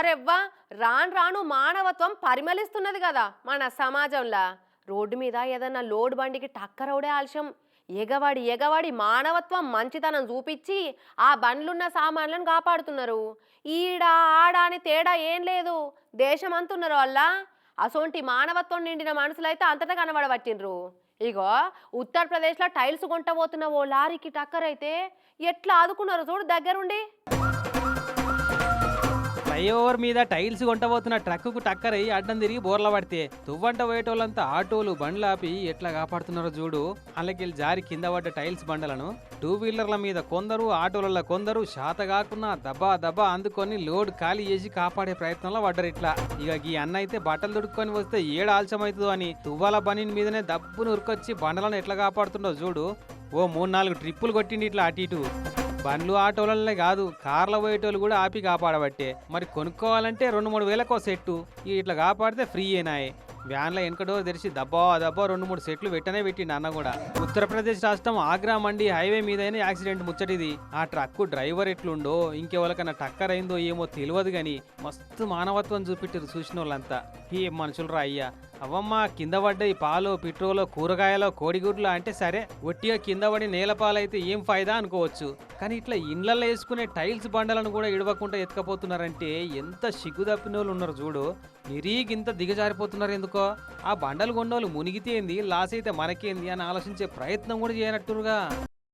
అరెవ్వా రాను రాను మానవత్వం పరిమళిస్తున్నది కదా మన సమాజంలో. రోడ్డు మీద ఏదన్నా లోడ్ బండికి టక్కరవుడే ఆలస్యం. ఎగవాడి ఎగవాడి మానవత్వం మంచితనం చూపించి ఆ బండ్లున్న సామాన్లను కాపాడుతున్నారు. ఈడ ఆడ అని తేడా ఏం లేదు. దేశం అంతున్నారు వల్ల అసొంటి మానవత్వం నిండిన మనుషులైతే అంతటా కనబడబట్టిండ్రు. ఇగో ఉత్తరప్రదేశ్లో టైల్స్ కొంటబోతున్న ఓ లారీకి టక్కర్ అయితే ఎట్లా ఆదుకున్నారు చూడు దగ్గరుండి. ఫ్లైఓవర్ మీద టైల్స్ కొంటబోతున్న ట్రక్కుకు టక్కరై అడ్డం తిరిగి బోర్ల పడితే తువ్వంట పోయేటోళ్ళంతా ఆటోలు బండ్లు ఆపి ఎట్లా కాపాడుతున్నారో చూడు. అలాకెళ్ళి జారి కింద పడ్డ టైల్స్ బండలను టూ వీలర్ల మీద కొందరు ఆటోలలో కొందరు శాత కాకుండా దబ్బా దబ్బా అందుకొని లోడ్ ఖాళీ చేసి కాపాడే ప్రయత్నంలో పడ్డరు ఇట్లా. ఇక ఈ అన్న అయితే బట్టలు దుడుక్కొని వస్తే ఏడు ఆలస్యమవుతుందో అని తువ్వాల బనీన్ మీదనే దబ్బును ఉరికొచ్చి బండలను ఎట్లా కాపాడుతుండో చూడు. ఓ మూడు నాలుగు ట్రిప్పులు కొట్టిండి ఇట్లా అటు ఇటు. బండ్లు ఆటోలనే కాదు కార్ల పోయేటోళ్ళు కూడా ఆపి కాపాడబట్టే. మరి కొనుక్కోవాలంటే రెండు మూడు వేలకో సెట్టు. ఇట్లా కాపాడితే ఫ్రీ అయినాయి వ్యాన్లో వెనక డోర్ తెరిచి దబ్బా దబ్బా రెండు మూడు సెట్లు పెట్టనే పెట్టిండు అన్న కూడా. ఉత్తరప్రదేశ్ రాష్ట్రం ఆగ్రా మండి హైవే మీదైన యాక్సిడెంట్ ముచ్చటిది. ఆ ట్రక్కు డ్రైవర్ ఎట్లుండో ఇంకెవరికన్నా టక్కర్ అయిందో ఏమో తెలియదు కానీ మస్తు మానవత్వం చూపెట్టారు చూసిన వాళ్ళంతా ఏ మనుషులు రా అయ్యా. అవమ్మ కింద పడ్డ ఈ పాలు పెట్రోలో కూరగాయలు కోడిగుడ్లు అంటే సరే ఒట్టిగా కింద పడి నేల పాలైతే ఏం ఫాయిదా అనుకోవచ్చు. కానీ ఇట్లా ఇండ్లలో వేసుకునే టైల్స్ బండలను కూడా ఇడవకుండా ఎత్తుకపోతున్నారంటే ఎంత సిగ్గు తప్పిన వాళ్ళు ఉన్నారు చూడు. నిరీగింత దిగజారిపోతున్నారు ఎందుకో? ఆ బండలు కొన్నోళ్ళు మునిగితేంది లాస్ అయితే మనకేంది అని ఆలోచించే ప్రయత్నం కూడా చేయనట్టుగా